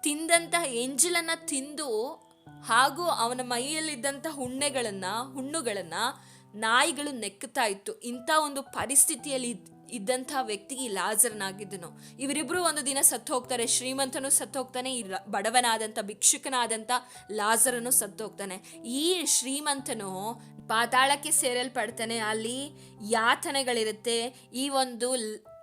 ತಿಂದಂತಹ ಎಂಜಲನ್ನ ತಿಂದು ಹಾಗೂ ಅವನ ಮೈಯಲ್ಲಿದ್ದಂಥ ಹುಣ್ಣೆಗಳನ್ನ ಹುಣ್ಣುಗಳನ್ನ ನಾಯಿಗಳು ನೆಕ್ಕುತ್ತಾ ಇತ್ತು. ಇಂಥ ಒಂದು ಪರಿಸ್ಥಿತಿಯಲ್ಲಿ ಇದ್- ಇದ್ದಂಥ ವ್ಯಕ್ತಿಗೆ ಲಾಜರನಾಗಿದ್ದನು. ಇವರಿಬ್ಬರು ಒಂದು ದಿನ ಸತ್ತು ಹೋಗ್ತಾರೆ ಶ್ರೀಮಂತನು ಸತ್ತು ಹೋಗ್ತಾನೆ ಈ ಬಡವನಾದಂಥ, ಭಿಕ್ಷುಕನಾದಂಥ ಲಾಜರನು ಸತ್ತು ಹೋಗ್ತಾನೆ ಈ ಶ್ರೀಮಂತನು ಪಾತಾಳಕ್ಕೆ ಸೇರಲ್ಪಡ್ತಾನೆ. ಅಲ್ಲಿ ಯಾತನೆಗಳಿರುತ್ತೆ. ಈ ಒಂದು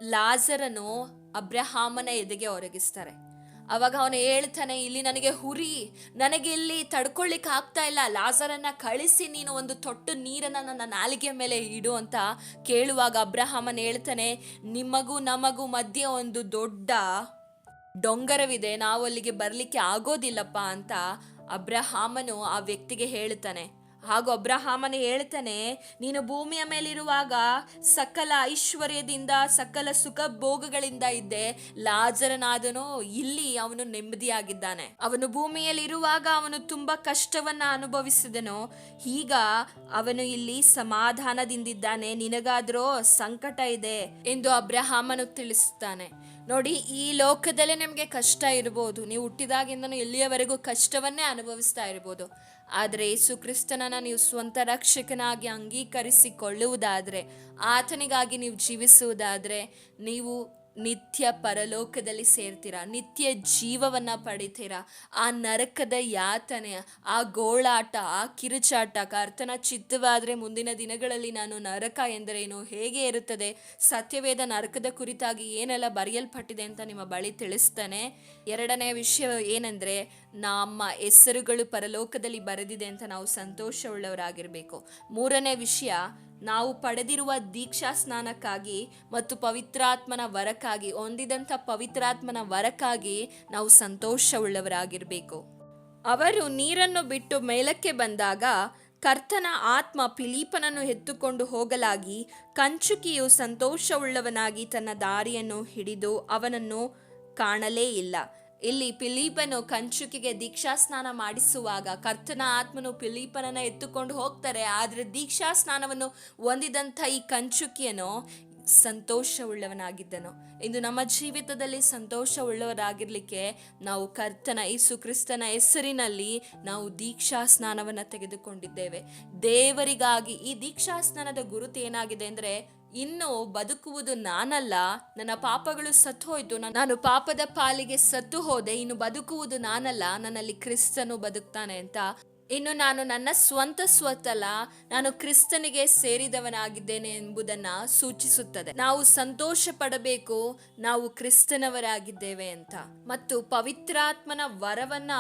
ಲಾಜರನು ಅಬ್ರಹಾಮನ ಎದೆಗೆ ಒರಗಿಸ್ತಾರೆ. ಅವಾಗ ಅವನು ಹೇಳ್ತಾನೆ, ಇಲ್ಲಿ ನನಗೆ ಹುರಿ, ನನಗೆ ಇಲ್ಲಿ ತಡ್ಕೊಳ್ಳಿಕ್ಕೆ ಆಗ್ತಾ ಇಲ್ಲ. ಲಾಸರನ್ನ ಕಳಿಸಿ, ನೀನು ಒಂದು ತೊಟ್ಟು ನೀರನ್ನ ನನ್ನ ನಾಲಿಗೆ ಮೇಲೆ ಇಡು ಅಂತ ಕೇಳುವಾಗ ಅಬ್ರಹಾಮನ್ ಹೇಳ್ತಾನೆ, ನಿಮಗೂ ನಮಗೂ ಮಧ್ಯೆ ಒಂದು ದೊಡ್ಡ ಡೊಂಗರವಿದೆ. ನಾವು ಅಲ್ಲಿಗೆ ಬರಲಿಕ್ಕೆ ಆಗೋದಿಲ್ಲಪ್ಪ ಅಂತ ಅಬ್ರಹಾಮನು ಆ ವ್ಯಕ್ತಿಗೆ ಹೇಳ್ತಾನೆ. ಹಾಗೂ ಅಬ್ರಹಾಮನ ಹೇಳ್ತಾನೆ, ನೀನು ಭೂಮಿಯ ಮೇಲಿರುವಾಗ ಸಕಲ ಐಶ್ವರ್ಯದಿಂದ, ಸಕಲ ಸುಖ ಭೋಗಗಳಿಂದ ಇದ್ದೆ. ಲಾಜರನಾದನು, ಇಲ್ಲಿ ಅವನು ನೆಮ್ಮದಿಯಾಗಿದ್ದಾನೆ. ಅವನು ಭೂಮಿಯಲ್ಲಿರುವಾಗ ಅವನು ತುಂಬಾ ಕಷ್ಟವನ್ನ ಅನುಭವಿಸಿದನು. ಈಗ ಅವನು ಇಲ್ಲಿ ಸಮಾಧಾನದಿಂದಿದ್ದಾನೆ. ನಿನಗಾದ್ರೂ ಸಂಕಟ ಇದೆ ಎಂದು ಅಬ್ರಹಾಮನು ತಿಳಿಸುತ್ತಾನೆ. ನೋಡಿ, ಈ ಲೋಕದಲ್ಲೇ ನಿಮಗೆ ಕಷ್ಟ ಇರ್ಬೋದು. ನೀವು ಹುಟ್ಟಿದಾಗಿಂದನೂ ಎಲ್ಲಿಯವರೆಗೂ ಕಷ್ಟವನ್ನೇ ಅನುಭವಿಸ್ತಾ ಇರ್ಬೋದು. ಆದರೆ ಯೇಸು ಕ್ರಿಸ್ತನನ್ನು ನೀವು ಸ್ವಂತ ರಕ್ಷಕನಾಗಿ ಅಂಗೀಕರಿಸಿಕೊಳ್ಳುವುದಾದರೆ, ಆತನಿಗಾಗಿ ನೀವು ಜೀವಿಸುವುದಾದರೆ, ನೀವು ನಿತ್ಯ ಪರಲೋಕದಲ್ಲಿ ಸೇರ್ತೀರಾ, ನಿತ್ಯ ಜೀವವನ್ನ ಪಡಿತೀರಾ? ಆ ನರಕದ ಯಾತನೆ, ಆ ಗೋಳಾಟ, ಆ ಕಿರುಚಾಟ, ಕರ್ತನ ಚಿತ್ತವಾದರೆ ಮುಂದಿನ ದಿನಗಳಲ್ಲಿ ನಾನು ನರಕ ಎಂದರೇನು, ಹೇಗೆ ಇರುತ್ತದೆ? ಸತ್ಯವೇದ ನರಕದ ಕುರಿತಾಗಿ ಏನೆಲ್ಲ ಬರೆಯಲ್ಪಟ್ಟಿದೆ ಅಂತ ನಿಮ್ಮ ಬಳಿ ತಿಳಿಸ್ತಾನೆ. ಎರಡನೇ ವಿಷಯ ಏನೆಂದರೆ ನಮ್ಮ ಹೆಸರುಗಳು ಪರಲೋಕದಲ್ಲಿ ಬರೆದಿದೆ ಅಂತ ನಾವು ಸಂತೋಷವುಳ್ಳವರಾಗಿರಬೇಕು. ಮೂರನೇ ವಿಷಯ, ನಾವು ಪಡೆದಿರುವ ದೀಕ್ಷಾ ಸ್ನಾನಕ್ಕಾಗಿ ಮತ್ತು ಪವಿತ್ರಾತ್ಮನ ವರಕ್ಕಾಗಿ, ಹೊಂದಿದಂಥ ಪವಿತ್ರಾತ್ಮನ ವರಕ್ಕಾಗಿ ನಾವು ಸಂತೋಷವುಳ್ಳವರಾಗಿರಬೇಕು. ಅವರು ನೀರನ್ನು ಬಿಟ್ಟು ಮೇಲಕ್ಕೆ ಬಂದಾಗ ಕರ್ತನ ಆತ್ಮ ಫಿಲೀಪನನ್ನು ಎತ್ತುಕೊಂಡು ಹೋಗಲಾಗಿ ಕಂಚುಕಿಯು ಸಂತೋಷವುಳ್ಳವನಾಗಿ ತನ್ನ ದಾರಿಯನ್ನು ಹಿಡಿದು ಅವನನ್ನು ಕಾಣಲೇ ಇಲ್ಲ. ಇಲ್ಲಿ ಪಿಲೀಪನು ಕಂಚುಕಿಗೆ ದೀಕ್ಷಾ ಸ್ನಾನ ಮಾಡಿಸುವಾಗ ಕರ್ತನ ಆತ್ಮನು ಪಿಲೀಪನನ್ನ ಎತ್ತುಕೊಂಡು ಹೋಗ್ತಾರೆ. ಆದರೆ ದೀಕ್ಷಾ ಸ್ನಾನವನ್ನು ಹೊಂದಿದಂಥ ಈ ಕಂಚುಕಿಯನು ಸಂತೋಷವುಳ್ಳವನಾಗಿದ್ದನು. ಇಂದು ನಮ್ಮ ಜೀವಿತದಲ್ಲಿ ಸಂತೋಷವುಳ್ಳವರಾಗಿರ್ಲಿಕ್ಕೆ ನಾವು ಕರ್ತನ ಯೇಸು ಕ್ರಿಸ್ತನ ಹೆಸರಿನಲ್ಲಿ ನಾವು ದೀಕ್ಷಾ ಸ್ನಾನವನ್ನು ತೆಗೆದುಕೊಂಡಿದ್ದೇವೆ. ದೇವರಿಗಾಗಿ ಈ ದೀಕ್ಷಾ ಸ್ನಾನದ ಗುರುತು ಏನಾಗಿದೆ ಅಂದ್ರೆ ಇನ್ನು ಬದುಕುವುದು ನಾನಲ್ಲ, ನನ್ನ ಪಾಪಗಳು ಸತ್ತು ಹೋಯ್ತು ನಾನು ಪಾಪದ ಪಾಲಿಗೆ ಸತ್ತು ಹೋದೆ, ಇನ್ನು ಬದುಕುವುದು ನಾನಲ್ಲ, ನನ್ನಲ್ಲಿ ಕ್ರಿಸ್ತನು ಬದುಕ್ತಾನೆ ಅಂತ. ಇನ್ನು ನಾನು ನನ್ನ ಸ್ವಂತ ಸ್ವತ್ತಲ್ಲ, ನಾನು ಕ್ರಿಸ್ತನಿಗೆ ಸೇರಿದವನಾಗಿದ್ದೇನೆ ಎಂಬುದನ್ನ ಸೂಚಿಸುತ್ತದೆ. ನಾವು ಸಂತೋಷ ಪಡಬೇಕು ನಾವು ಕ್ರಿಸ್ತನವರಾಗಿದ್ದೇವೆ ಅಂತ. ಮತ್ತು ಪವಿತ್ರಾತ್ಮನ ವರವನ್ನ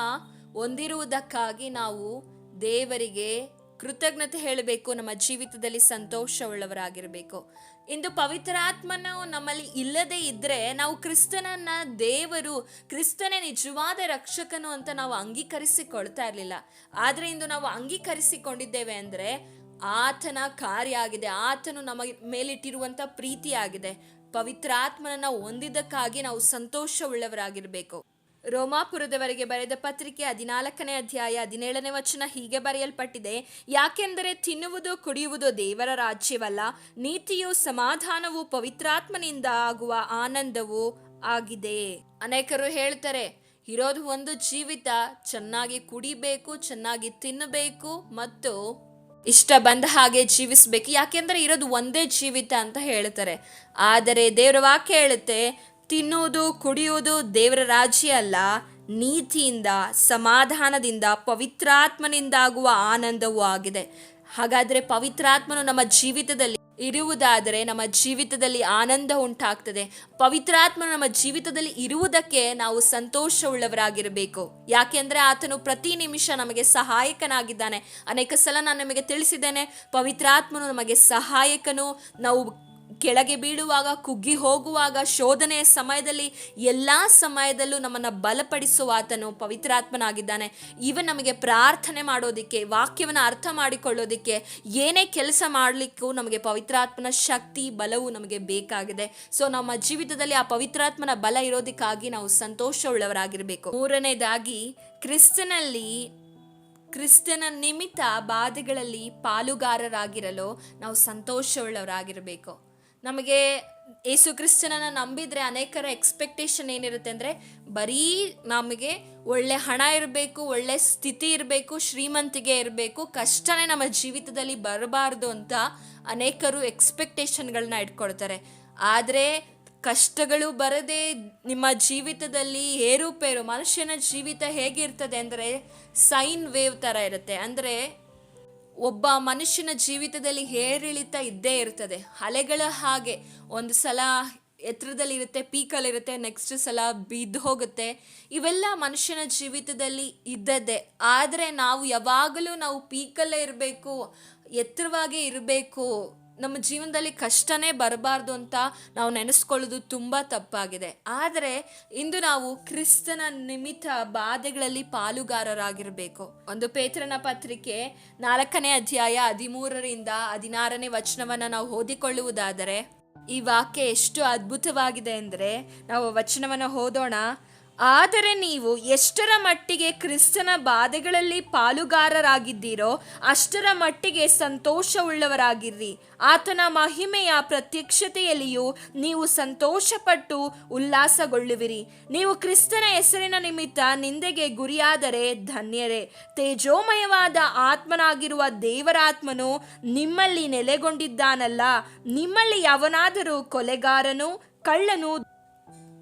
ಹೊಂದಿರುವುದಕ್ಕಾಗಿ ನಾವು ದೇವರಿಗೆ ಕೃತಜ್ಞತೆ ಹೇಳಬೇಕು, ನಮ್ಮ ಜೀವಿತದಲ್ಲಿ ಸಂತೋಷವುಳ್ಳವರಾಗಿರಬೇಕು. ಇಂದು ಪವಿತ್ರಾತ್ಮನವು ನಮ್ಮಲ್ಲಿ ಇಲ್ಲದೆ ಇದ್ದರೆ ನಾವು ಕ್ರಿಸ್ತನನ್ನ ದೇವರು, ಕ್ರಿಸ್ತನೇ ನಿಜವಾದ ರಕ್ಷಕನು ಅಂತ ನಾವು ಅಂಗೀಕರಿಸಿಕೊಳ್ತಾ ಇರಲಿಲ್ಲ. ಆದರೆ ಇಂದು ನಾವು ಅಂಗೀಕರಿಸಿಕೊಂಡಿದ್ದೇವೆ ಅಂದ್ರೆ ಆತನ ಕಾರ್ಯ ಆಗಿದೆ. ಆತನು ನಮ್ಮ ಮೇಲಿಟ್ಟಿರುವಂತ ಪ್ರೀತಿ ಆಗಿದೆ ಪವಿತ್ರಾತ್ಮನನ್ನ ಹೊಂದಿದ್ದಕ್ಕಾಗಿ ನಾವು ಸಂತೋಷವುಳ್ಳವರಾಗಿರ್ಬೇಕು. ರೋಮಾಪುರದವರೆಗೆ ಬರೆದ ಪತ್ರಿಕೆ ಹದಿನಾಲ್ಕನೇ ಅಧ್ಯಾಯ ಹದಿನೇಳನೇ ವಚನ ಹೀಗೆ ಬರೆಯಲ್ಪಟ್ಟಿದೆ, ಯಾಕೆಂದರೆ ತಿನ್ನುವುದು ಕುಡಿಯುವುದು ದೇವರ ರಾಜ್ಯವಲ್ಲ, ನೀತಿಯು ಸಮಾಧಾನವು ಪವಿತ್ರಾತ್ಮನಿಂದ ಆಗುವ ಆನಂದವು ಆಗಿದೆ. ಅನೇಕರು ಹೇಳ್ತಾರೆ, ಇರೋದು ಒಂದು ಜೀವಿತ, ಚೆನ್ನಾಗಿ ಕುಡಿಬೇಕು, ಚೆನ್ನಾಗಿ ತಿನ್ನಬೇಕು ಮತ್ತು ಇಷ್ಟ ಬಂದ ಹಾಗೆ ಜೀವಿಸಬೇಕು. ಯಾಕೆಂದರೆ ಇರೋದು ಒಂದೇ ಜೀವಿತ ಅಂತ ಹೇಳ್ತಾರೆ. ಆದರೆ ದೇವರ ವಾಕ್ಯ ಹೇಳುತ್ತೆ ತಿನ್ನುವುದು ಕುಡಿಯೋದು ದೇವರ ರಾಜ್ಯ ಅಲ್ಲ. ನೀತಿಯಿಂದ, ಸಮಾಧಾನದಿಂದ, ಪವಿತ್ರಾತ್ಮನಿಂದಾಗುವ ಆನಂದವೂ ಆಗಿದೆ. ಹಾಗಾದ್ರೆ ಪವಿತ್ರಾತ್ಮನು ನಮ್ಮ ಜೀವಿತದಲ್ಲಿ ಇರುವುದಾದರೆ ನಮ್ಮ ಜೀವಿತದಲ್ಲಿ ಆನಂದ ಉಂಟಾಗ್ತದೆ. ಪವಿತ್ರಾತ್ಮನು ನಮ್ಮ ಜೀವಿತದಲ್ಲಿ ಇರುವುದಕ್ಕೆ ನಾವು ಸಂತೋಷವುಳ್ಳವರಾಗಿರಬೇಕು. ಯಾಕೆಂದ್ರೆ ಆತನು ಪ್ರತಿ ನಿಮಿಷ ನಮಗೆ ಸಹಾಯಕನಾಗಿದ್ದಾನೆ. ಅನೇಕ ಸಲ ನಾನು ನಿಮಗೆ ತಿಳಿಸಿದ್ದೇನೆ, ಪವಿತ್ರಾತ್ಮನು ನಮಗೆ ಸಹಾಯಕನು. ನಾವು ಕೆಳಗೆ ಬೀಳುವಾಗ, ಕುಗ್ಗಿ ಹೋಗುವಾಗ, ಶೋಧನೆಯ ಸಮಯದಲ್ಲಿ, ಎಲ್ಲ ಸಮಯದಲ್ಲೂ ನಮ್ಮನ್ನು ಬಲಪಡಿಸುವ ಆತನು ಪವಿತ್ರಾತ್ಮನಾಗಿದ್ದಾನೆ. ಇವನ್ ನಮಗೆ ಪ್ರಾರ್ಥನೆ ಮಾಡೋದಕ್ಕೆ, ವಾಕ್ಯವನ್ನು ಅರ್ಥ ಮಾಡಿಕೊಳ್ಳೋದಕ್ಕೆ, ಏನೇ ಕೆಲಸ ಮಾಡಲಿಕ್ಕೂ ನಮಗೆ ಪವಿತ್ರಾತ್ಮನ ಶಕ್ತಿ, ಬಲವು ನಮಗೆ ಬೇಕಾಗಿದೆ. ಸೊ ನಮ್ಮ ಜೀವಿತದಲ್ಲಿ ಆ ಪವಿತ್ರಾತ್ಮನ ಬಲ ಇರೋದಕ್ಕಾಗಿ ನಾವು ಸಂತೋಷವುಳ್ಳವರಾಗಿರಬೇಕು. ಮೂರನೇದಾಗಿ, ಕ್ರಿಸ್ತನಲ್ಲಿ, ಕ್ರಿಸ್ತನ ನಿಮಿತ್ತ ಬಾಧೆಗಳಲ್ಲಿ ಪಾಲುಗಾರರಾಗಿರಲು ನಾವು ಸಂತೋಷವುಳ್ಳವರಾಗಿರಬೇಕು. ನಮಗೆ ಯೇಸು ಕ್ರಿಸ್ತನನ್ನ ನಂಬಿದರೆ ಅನೇಕರ ಎಕ್ಸ್ಪೆಕ್ಟೇಷನ್ ಏನಿರುತ್ತೆ ಅಂದರೆ ಬರೀ ನಮಗೆ ಒಳ್ಳೆ ಹಣ ಇರಬೇಕು, ಒಳ್ಳೆ ಸ್ಥಿತಿ ಇರಬೇಕು, ಶ್ರೀಮಂತಿಗೆ ಇರಬೇಕು, ಕಷ್ಟನೇ ನಮ್ಮ ಜೀವಿತದಲ್ಲಿ ಬರಬಾರ್ದು ಅಂತ ಅನೇಕರು ಎಕ್ಸ್ಪೆಕ್ಟೇಷನ್ಗಳನ್ನ ಇಟ್ಕೊಳ್ತಾರೆ. ಆದರೆ ಕಷ್ಟಗಳು ಬರದೆ ನಿಮ್ಮ ಜೀವಿತದಲ್ಲಿ ಏರುಪೇರು ಮನುಷ್ಯನ ಜೀವಿತ ಹೇಗಿರ್ತದೆ ಅಂದರೆ ಸೈನ್ ವೇವ್ ಥರ ಇರುತ್ತೆ. ಅಂದರೆ ಒಬ್ಬ ಮನುಷ್ಯನ ಜೀವಿತದಲ್ಲಿ ಏರಿಳಿತ ಇದ್ದೇ ಇರ್ತದೆ. ಅಲೆಗಳ ಹಾಗೆ ಒಂದು ಸಲ ಎತ್ತರದಲ್ಲಿರುತ್ತೆ, ಪೀಕಲ್ಲಿರುತ್ತೆ ನೆಕ್ಸ್ಟ್ ಸಲ ಬಿದ್ದು ಹೋಗುತ್ತೆ. ಇವೆಲ್ಲ ಮನುಷ್ಯನ ಜೀವಿತದಲ್ಲಿ ಇದ್ದದ್ದೇ. ಆದರೆ ನಾವು ಯಾವಾಗಲೂ ನಾವು ಪೀಕಲ್ಲೇ ಇರಬೇಕು, ಎತ್ತರವಾಗೇ ಇರಬೇಕು ನಮ್ಮ ಜೀವನದಲ್ಲಿ ಕಷ್ಟನೇ ಬರಬಾರ್ದು ಅಂತ ನಾವು ನೆನೆಸ್ಕೊಳ್ಳೋದು ತುಂಬ ತಪ್ಪಾಗಿದೆ. ಆದರೆ ಇಂದು ನಾವು ಕ್ರಿಸ್ತನ ನಿಮಿತ್ತ ಬಾಧೆಗಳಲ್ಲಿ ಪಾಲುಗಾರರಾಗಿರಬೇಕು. ಒಂದು ಪೇತ್ರನ ಪತ್ರಿಕೆ ನಾಲ್ಕನೇ ಅಧ್ಯಾಯ ಹದಿಮೂರರಿಂದ ಹದಿನಾರನೇ ವಚನವನ್ನು ನಾವು ಓದಿಕೊಳ್ಳುವುದಾದರೆ, ಈ ವಾಕ್ಯ ಎಷ್ಟು ಅದ್ಭುತವಾಗಿದೆ ಅಂದರೆ ನಾವು ವಚನವನ್ನು ಓದೋಣ. ಆದರೆ ನೀವು ಎಷ್ಟರ ಮಟ್ಟಿಗೆ ಕ್ರಿಸ್ತನ ಬಾಧೆಗಳಲ್ಲಿ ಪಾಲುಗಾರರಾಗಿದ್ದೀರೋ ಅಷ್ಟರ ಮಟ್ಟಿಗೆ ಸಂತೋಷವುಳ್ಳವರಾಗಿರ್ರಿ. ಆತನ ಮಹಿಮೆಯ ಪ್ರತ್ಯಕ್ಷತೆಯಲ್ಲಿಯೂ ನೀವು ಸಂತೋಷಪಟ್ಟು ಉಲ್ಲಾಸಗೊಳ್ಳುವಿರಿ. ನೀವು ಕ್ರಿಸ್ತನ ಹೆಸರಿನ ನಿಮಿತ್ತ ನಿಂದೆಗೆ ಗುರಿಯಾದರೆ ಧನ್ಯರೇ. ತೇಜೋಮಯವಾದ ಆತ್ಮನಾಗಿರುವ ದೇವರಾತ್ಮನು ನಿಮ್ಮಲ್ಲಿ ನೆಲೆಗೊಂಡಿದ್ದಾನಲ್ಲ. ನಿಮ್ಮಲ್ಲಿ ಯಾವನಾದರೂ ಕೊಲೆಗಾರನು, ಕಳ್ಳನು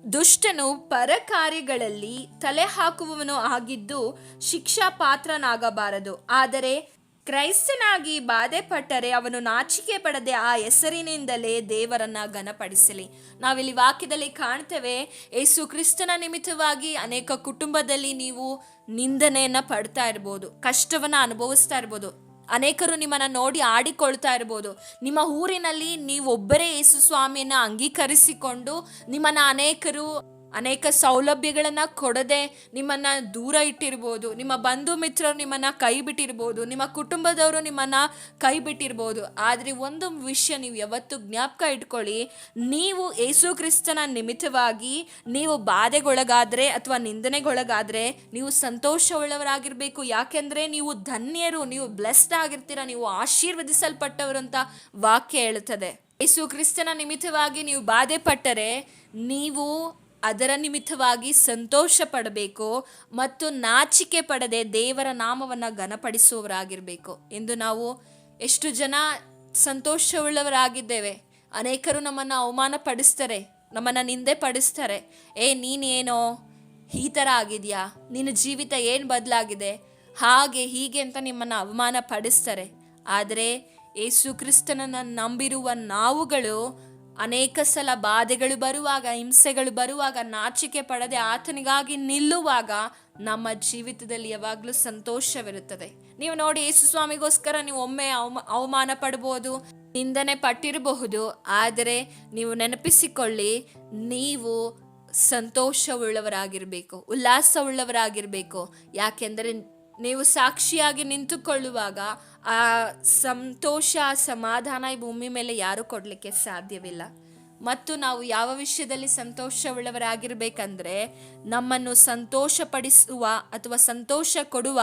ದುಷ್ಟನು ಪರಕಾರ್ಯಗಳಲ್ಲಿ ತಲೆ ಹಾಕುವವನು ಆಗಿದ್ದು ಶಿಕ್ಷಾ ಪಾತ್ರನಾಗಬಾರದು ಆದರೆ ಕ್ರೈಸ್ತನಾಗಿ ಬಾಧೆ ಪಟ್ಟರೆ ಅವನು ನಾಚಿಕೆ ಪಡದೆ ಆ ಹೆಸರಿನಿಂದಲೇ ದೇವರನ್ನ ಘನಪಡಿಸಲಿ. ನಾವಿಲ್ಲಿ ವಾಕ್ಯದಲ್ಲಿ ಕಾಣ್ತೇವೆ, ಯೇಸು ಕ್ರಿಸ್ತನ ನಿಮಿತ್ತವಾಗಿ ಅನೇಕ ಕುಟುಂಬದಲ್ಲಿ ನೀವು ನಿಂದನೆಯನ್ನ ಪಡ್ತಾ ಇರ್ಬೋದು, ಕಷ್ಟವನ್ನ ಅನುಭವಿಸ್ತಾ ಇರ್ಬೋದು. ಅನೇಕರು ನಿಮ್ಮನ್ನ ನೋಡಿ ಆಡಿಕೊಳ್ತಾ ಇರ್ಬೋದು. ನಿಮ್ಮ ಊರಿನಲ್ಲಿ ನೀವೊಬ್ಬರೇ ಯೇಸು ಸ್ವಾಮಿಯನ್ನು ಅಂಗೀಕರಿಸಿಕೊಂಡು ನಿಮ್ಮನ್ನ ಅನೇಕರು ಅನೇಕ ಸೌಲಭ್ಯಗಳನ್ನು ಕೊಡದೆ ನಿಮ್ಮನ್ನ ದೂರ ಇಟ್ಟಿರ್ಬೋದು. ನಿಮ್ಮ ಬಂಧು ಮಿತ್ರರು ನಿಮ್ಮನ್ನ ಕೈ ಬಿಟ್ಟಿರ್ಬೋದು. ನಿಮ್ಮ ಕುಟುಂಬದವರು ನಿಮ್ಮನ್ನ ಕೈ ಬಿಟ್ಟಿರ್ಬೋದು. ಆದರೆ ಒಂದು ವಿಷಯ ನೀವು ಯಾವತ್ತು ಜ್ಞಾಪಕ ಇಟ್ಕೊಳ್ಳಿ, ನೀವು ಯೇಸು ಕ್ರಿಸ್ತನ ನಿಮಿತ್ತವಾಗಿ ನೀವು ಬಾಧೆಗೊಳಗಾದರೆ ಅಥವಾ ನಿಂದನೆಗೊಳಗಾದ್ರೆ ನೀವು ಸಂತೋಷವುಳ್ಳವರಾಗಿರಬೇಕು. ಯಾಕೆಂದ್ರೆ ನೀವು ಧನ್ಯರು, ನೀವು ಬ್ಲೆಸ್ಡ್ ಆಗಿರ್ತೀರ, ನೀವು ಆಶೀರ್ವದಿಸಲ್ಪಟ್ಟವರು ಅಂತ ವಾಕ್ಯ ಹೇಳುತ್ತದೆ. ಯೇಸು ಕ್ರಿಸ್ತನ ನಿಮಿತ್ತವಾಗಿ ನೀವು ಬಾಧೆ ಪಟ್ಟರೆ ನೀವು ಅದರ ನಿಮಿತ್ತವಾಗಿ ಸಂತೋಷ ಪಡಬೇಕು ಮತ್ತು ನಾಚಿಕೆ ಪಡದೆ ದೇವರ ನಾಮವನ್ನು ಘನಪಡಿಸುವವರಾಗಿರಬೇಕು. ಎಂದು ನಾವು ಎಷ್ಟು ಜನ ಸಂತೋಷವುಳ್ಳವರಾಗಿದ್ದೇವೆ. ಅನೇಕರು ನಮ್ಮನ್ನು ಅವಮಾನ ಪಡಿಸ್ತಾರೆ ನಮ್ಮನ್ನು ನಿಂದೆ ಪಡಿಸ್ತಾರೆ ಏ, ನೀನೇನೋ ಈ ಥರ ಆಗಿದೆಯಾ? ನಿನ್ನ ಜೀವಿತ ಏನು ಬದಲಾಗಿದೆ? ಹಾಗೆ ಹೀಗೆ ಅಂತ ನಿಮ್ಮನ್ನು ಅವಮಾನ ಪಡಿಸ್ತಾರೆ ಆದರೆ ಯೇಸು ಕ್ರಿಸ್ತನನ್ನು ನಂಬಿರುವ ನಾವುಗಳು ಅನೇಕ ಸಲ ಬಾಧೆಗಳು ಬರುವಾಗ, ಹಿಂಸೆಗಳು ಬರುವಾಗ, ನಾಚಿಕೆ ಪಡದೆ ಆತನಿಗಾಗಿ ನಿಲ್ಲುವಾಗ ನಮ್ಮ ಜೀವಿತದಲ್ಲಿ ಯಾವಾಗಲೂ ಸಂತೋಷವಿರುತ್ತದೆ. ನೀವು ನೋಡಿ, ಯೇಸು ಸ್ವಾಮಿಗೋಸ್ಕರ ನೀವು ಒಮ್ಮೆ ಅವಮ, ಅವಮಾನ ಪಡಬಹುದು, ನಿಂದನೆ ಪಟ್ಟಿರಬಹುದು, ಆದರೆ ನೀವು ನೆನಪಿಸಿಕೊಳ್ಳಿ, ನೀವು ಸಂತೋಷವುಳ್ಳವರಾಗಿರಬೇಕು, ಉಲ್ಲಾಸವುಳ್ಳವರಾಗಿರಬೇಕು. ಯಾಕೆಂದರೆ ನೀವು ಸಾಕ್ಷಿಯಾಗಿ ನಿಂತುಕೊಳ್ಳುವಾಗ ಆ, ಸಂತೋಷ, ಸಮಾಧಾನ ಈ ಭೂಮಿ ಮೇಲೆ ಯಾರು ಕೊಡಲಿಕ್ಕೆ ಸಾಧ್ಯವಿಲ್ಲ. ಮತ್ತು ನಾವು ಯಾವ ವಿಷಯದಲ್ಲಿ ಸಂತೋಷವುಳ್ಳವರಾಗಿರ್ಬೇಕಂದ್ರೆ, ನಮ್ಮನ್ನು ಸಂತೋಷಪಡಿಸುವ ಅಥವಾ ಸಂತೋಷ ಕೊಡುವ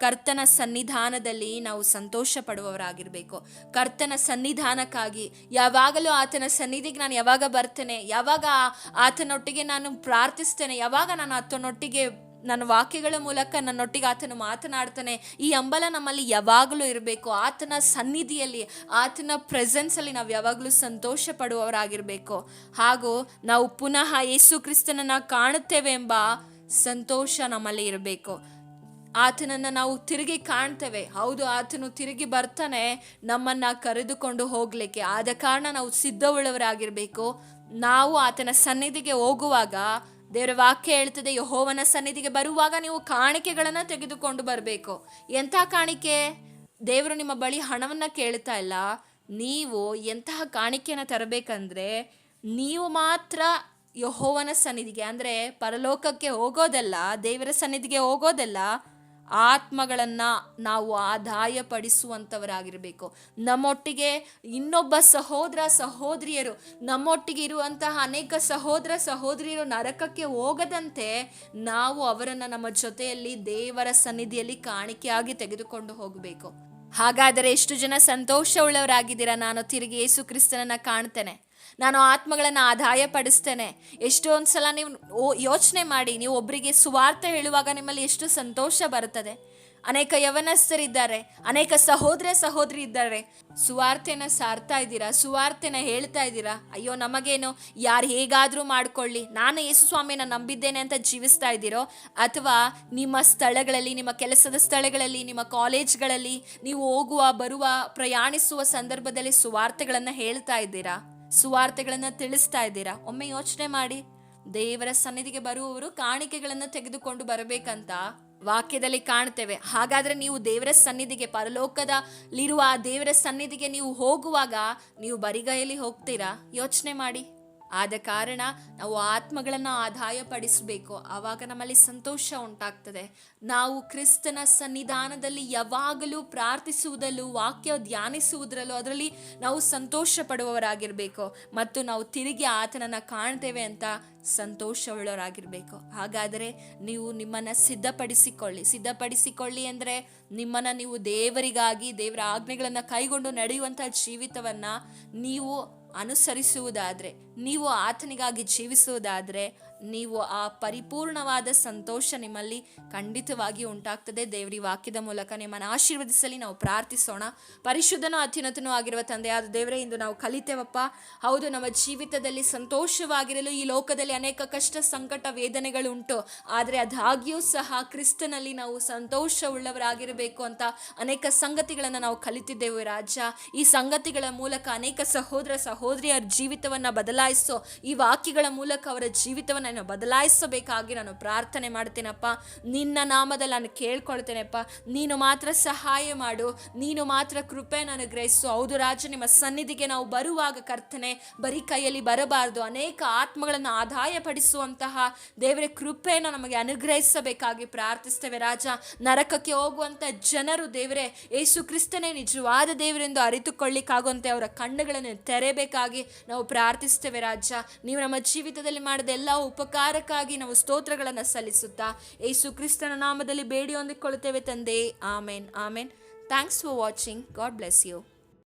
ಕರ್ತನ ಸನ್ನಿಧಾನದಲ್ಲಿ ನಾವು ಸಂತೋಷ ಪಡುವವರಾಗಿರ್ಬೇಕು ಕರ್ತನ ಸನ್ನಿಧಾನಕ್ಕಾಗಿ ಯಾವಾಗಲೂ ಆತನ ಸನ್ನಿಧಿಗೆ ನಾನು ಯಾವಾಗ ಬರ್ತೇನೆ, ಯಾವಾಗ ಆತನೊಟ್ಟಿಗೆ ನಾನು ಪ್ರಾರ್ಥಿಸ್ತೇನೆ, ಯಾವಾಗ ನಾನು ಆತನೊಟ್ಟಿಗೆ ನನ್ನ ವಾಕ್ಯಗಳ ಮೂಲಕ ನನ್ನೊಟ್ಟಿಗೆ ಆತನು ಮಾತನಾಡ್ತಾನೆ. ಈ ಹಂಬಲ ನಮ್ಮಲ್ಲಿ ಯಾವಾಗಲೂ ಇರಬೇಕು. ಆತನ ಸನ್ನಿಧಿಯಲ್ಲಿ, ಆತನ ಪ್ರೆಸೆನ್ಸಲ್ಲಿ ನಾವು ಯಾವಾಗಲೂ ಸಂತೋಷ ಪಡುವವರಾಗಿರಬೇಕು ಹಾಗೂ ನಾವು ಪುನಃ ಯೇಸು ಕ್ರಿಸ್ತನನ್ನು ಕಾಣುತ್ತೇವೆ ಎಂಬ ಸಂತೋಷ ನಮ್ಮಲ್ಲಿ ಇರಬೇಕು. ಆತನನ್ನು ನಾವು ತಿರುಗಿ ಕಾಣ್ತೇವೆ. ಹೌದು, ಆತನು ತಿರುಗಿ ಬರ್ತಾನೆ. ನಮ್ಮನ್ನು ಕರೆದುಕೊಂಡು ಹೋಗಲಿಕ್ಕೆ. ಆದ ಕಾರಣ ನಾವು ಸಿದ್ಧವುಳ್ಳವರಾಗಿರಬೇಕು. ನಾವು ಆತನ ಸನ್ನಿಧಿಗೆ ಹೋಗುವಾಗ ದೇವರ ವಾಕ್ಯ ಹೇಳ್ತದೆ, ಯಹೋವನ ಸನ್ನಿಧಿಗೆ ಬರುವಾಗ ನೀವು ಕಾಣಿಕೆಗಳನ್ನ ತೆಗೆದುಕೊಂಡು ಬರಬೇಕು. ಎಂಥ ಕಾಣಿಕೆ? ದೇವರು ನಿಮ್ಮ ಬಳಿ ಹಣವನ್ನ ಕೇಳ್ತಾ ಇಲ್ಲ. ನೀವು ಎಂತಹ ಕಾಣಿಕೆಯನ್ನು ತರಬೇಕಂದ್ರೆ, ನೀವು ಮಾತ್ರ ಯಹೋವನ ಸನ್ನಿಧಿಗೆ, ಅಂದ್ರೆ ಪರಲೋಕಕ್ಕೆ ಹೋಗೋದಲ್ಲ, ದೇವರ ಸನ್ನಿಧಿಗೆ ಹೋಗೋದಲ್ಲ ಆತ್ಮಗಳನ್ನ ನಾವು ಆದಾಯ ಪಡಿಸುವಂಥವರಾಗಿರಬೇಕು ನಮ್ಮೊಟ್ಟಿಗೆ ಇನ್ನೊಬ್ಬ ಸಹೋದರ ಸಹೋದರಿಯರು, ನಮ್ಮೊಟ್ಟಿಗೆ ಇರುವಂತಹ ಅನೇಕ ಸಹೋದರ ಸಹೋದರಿಯರು ನರಕಕ್ಕೆ ಹೋಗದಂತೆ ನಾವು ಅವರನ್ನು ನಮ್ಮ ಜೊತೆಯಲ್ಲಿ ದೇವರ ಸನ್ನಿಧಿಯಲ್ಲಿ ಕಾಣಿಕೆಯಾಗಿ ತೆಗೆದುಕೊಂಡು ಹೋಗಬೇಕು. ಹಾಗಾದರೆ ಎಷ್ಟು ಜನ ಸಂತೋಷವುಳ್ಳವರಾಗಿದ್ದೀರಾ? ನಾನು ತಿರುಗಿ ಯೇಸು ಕ್ರಿಸ್ತನನ್ನು ಕಾಣ್ತೇನೆ. ನಾನು ಆತ್ಮಗಳನ್ನು ಆದಾಯ ಪಡಿಸ್ತೇನೆ ಎಷ್ಟೊಂದು ಸಲ ನೀವು ಯೋಚನೆ ಮಾಡಿ, ನೀವು ಒಬ್ಬರಿಗೆ ಸುವಾರ್ತೆ ಹೇಳುವಾಗ ನಿಮ್ಮಲ್ಲಿ ಎಷ್ಟು ಸಂತೋಷ ಬರುತ್ತದೆ. ಅನೇಕ ಯವನಸ್ಥರಿದ್ದಾರೆ, ಅನೇಕ ಸಹೋದರ ಸಹೋದರಿ ಇದ್ದಾರೆ ಸುವಾರ್ತೆನ ಸಾರ್ತಾ ಇದ್ದೀರಾ? ಸುವಾರ್ತೆನ ಹೇಳ್ತಾ ಇದ್ದೀರಾ? ಅಯ್ಯೋ, ನಮಗೇನು, ಯಾರು ಹೇಗಾದರೂ ಮಾಡ್ಕೊಳ್ಳಿ. ನಾನು ಯೇಸು ಸ್ವಾಮಿನ ನಂಬಿದ್ದೇನೆ ಅಂತ ಜೀವಿಸ್ತಾ ಇದ್ದೀರೋ? ಅಥವಾ ನಿಮ್ಮ ಸ್ಥಳಗಳಲ್ಲಿ, ನಿಮ್ಮ ಕೆಲಸದ ಸ್ಥಳಗಳಲ್ಲಿ, ನಿಮ್ಮ ಕಾಲೇಜ್ಗಳಲ್ಲಿ ನೀವು ಹೋಗುವ, ಬರುವ, ಪ್ರಯಾಣಿಸುವ ಸಂದರ್ಭದಲ್ಲಿ ಸುವಾರ್ತೆಗಳನ್ನು ಹೇಳ್ತಾ ಇದ್ದೀರಾ? ಸುವಾರ್ತೆಗಳನ್ನು ತಿಳಿಸ್ತಾ ಇದ್ದೀರಾ? ಒಮ್ಮೆ ಯೋಚನೆ ಮಾಡಿ. ದೇವರ ಸನ್ನಿಧಿಗೆ ಬರುವವರು ಕಾಣಿಕೆಗಳನ್ನು ತೆಗೆದುಕೊಂಡು ಬರಬೇಕಂತ ವಾಕ್ಯದಲ್ಲಿ ಕಾಣ್ತೇವೆ. ಹಾಗಾದ್ರೆ ನೀವು ದೇವರ ಸನ್ನಿಧಿಗೆ, ಪರಲೋಕದಲ್ಲಿರುವ ಆ ದೇವರ ಸನ್ನಿಧಿಗೆ ನೀವು ಹೋಗುವಾಗ ನೀವು ಬರಿಗೈಯಲ್ಲಿ ಹೋಗ್ತೀರಾ? ಯೋಚನೆ ಮಾಡಿ. ಆದ ಕಾರಣ ನಾವು ಆತ್ಮಗಳನ್ನು ಆದಾಯ ಪಡಿಸಬೇಕು ಆವಾಗ ನಮ್ಮಲ್ಲಿ ಸಂತೋಷ ಉಂಟಾಗ್ತದೆ. ನಾವು ಕ್ರಿಸ್ತನ ಸನ್ನಿಧಾನದಲ್ಲಿ ಯಾವಾಗಲೂ ಪ್ರಾರ್ಥಿಸುವುದಲ್ಲೂ, ವಾಕ್ಯ ಧ್ಯಾನಿಸುವುದರಲ್ಲೂ ಅದರಲ್ಲಿ ನಾವು ಸಂತೋಷ ಪಡುವವರಾಗಿರಬೇಕು ಮತ್ತು ನಾವು ತಿರುಗಿ ಆತನನ್ನು ಕಾಣ್ತೇವೆ ಅಂತ ಸಂತೋಷವುಳ್ಳವರಾಗಿರಬೇಕು. ಹಾಗಾದರೆ ನೀವು ನಿಮ್ಮನ್ನು ಸಿದ್ಧಪಡಿಸಿಕೊಳ್ಳಿ. ಸಿದ್ಧಪಡಿಸಿಕೊಳ್ಳಿ ಅಂದರೆ ನಿಮ್ಮನ್ನು ನೀವು ದೇವರಿಗಾಗಿ, ದೇವರ ಆಜ್ಞೆಗಳನ್ನು ಕೈಗೊಂಡು ನಡೆಯುವಂಥ ಜೀವಿತವನ್ನು ನೀವು ಅನುಸರಿಸುವುದಾದರೆ ನೀವು ಆತನಿಗಾಗಿ ಜೀವಿಸುವುದಾದರೆ ನೀವು ಆ ಪರಿಪೂರ್ಣವಾದ ಸಂತೋಷ ನಿಮ್ಮಲ್ಲಿ ಖಂಡಿತವಾಗಿ ಉಂಟಾಗ್ತದೆ. ದೇವರಿ ವಾಕ್ಯದ ಮೂಲಕ ನಿಮ್ಮನ್ನು ಆಶೀರ್ವದಿಸಲಿ. ನಾವು ಪ್ರಾರ್ಥಿಸೋಣ. ಪರಿಶುದ್ಧನೂ ಅತ್ಯುನ್ನತನೂ ಆಗಿರುವ ತಂದೆಯಾದ ದೇವರೇ, ಇಂದು ನಾವು ಕಲಿತೇವಪ್ಪ. ಹೌದು, ನಮ್ಮ ಜೀವಿತದಲ್ಲಿ ಸಂತೋಷವಾಗಿರಲು ಈ ಲೋಕದಲ್ಲಿ ಅನೇಕ ಕಷ್ಟ, ಸಂಕಟ ವೇದನೆಗಳುಂಟು ಆದರೆ ಅದಾಗ್ಯೂ ಸಹ ಕ್ರಿಸ್ತನಲ್ಲಿ ನಾವು ಸಂತೋಷವುಳ್ಳವರಾಗಿರಬೇಕು ಅಂತ ಅನೇಕ ಸಂಗತಿಗಳನ್ನು ನಾವು ಕಲಿತಿದ್ದೇವೆ ರಾಜ. ಈ ಸಂಗತಿಗಳ ಮೂಲಕ ಅನೇಕ ಸಹೋದರ, ಸಹೋದರಿಯರ ಜೀವಿತವನ್ನು ಬದಲಾಯಿಸೋ ಈ ವಾಕ್ಯಗಳ ಮೂಲಕ ಅವರ ಜೀವಿತವನ್ನು ನಾನು ಬದಲಾಯಿಸಬೇಕಾಗಿ ನಾನು ಪ್ರಾರ್ಥನೆ ಮಾಡ್ತೇನಪ್ಪ. ನಿನ್ನ ನಾಮದಲ್ಲಿ ನಾನು ಕೇಳ್ಕೊಳ್ತೇನೆಪ್ಪ. ನೀನು ಮಾತ್ರ ಸಹಾಯ ಮಾಡು. ನೀನು ಮಾತ್ರ ಕೃಪೆ ನಾನು ಗ್ರಹಿಸು. ಹೌದು ರಾಜ, ನಿಮ್ಮ ಸನ್ನಿಧಿಗೆ ನಾವು ಬರುವಾಗ ಕರ್ತನೆ, ಬರೀ ಕೈಯಲ್ಲಿ ಬರಬಾರದು. ಅನೇಕ ಆತ್ಮಗಳನ್ನು ಆದಾಯ ಪಡಿಸುವಂತಹ ದೇವರ ಕೃಪೆಯನ್ನು ನಮಗೆ ಅನುಗ್ರಹಿಸಬೇಕಾಗಿ ಪ್ರಾರ್ಥಿಸ್ತೇವೆ ರಾಜ. ನರಕಕ್ಕೆ ಹೋಗುವಂತ ಜನರು ದೇವರೇ, ಯೇಸು ಕ್ರಿಸ್ತನೇ ನಿಜವಾದ ದೇವರೆಂದು ಅರಿತುಕೊಳ್ಳಿಕ್ಕಾಗುವಂತೆ ಅವರ ಕಣ್ಣುಗಳನ್ನು ತೆರೆಬೇಕಾಗಿ ನಾವು ಪ್ರಾರ್ಥಿಸ್ತೇವೆ. ರಾಜ, ನೀವು ನಮ್ಮ ಜೀವಿತದಲ್ಲಿ ಮಾಡಿದ ಎಲ್ಲ ಉಪಕಾರಕ್ಕಾಗಿ ನಾವು ಸ್ತೋತ್ರಗಳನ್ನು ಸಲ್ಲಿಸುತ್ತಾ ಯೇಸು ಕ್ರಿಸ್ತನ ನಾಮದಲ್ಲಿ ಬೇಡಿ ಹೊಂದಿಕೊಳ್ಳುತ್ತೇವೆ ತಂದೆ. Amen. Amen. Thanks for watching God bless you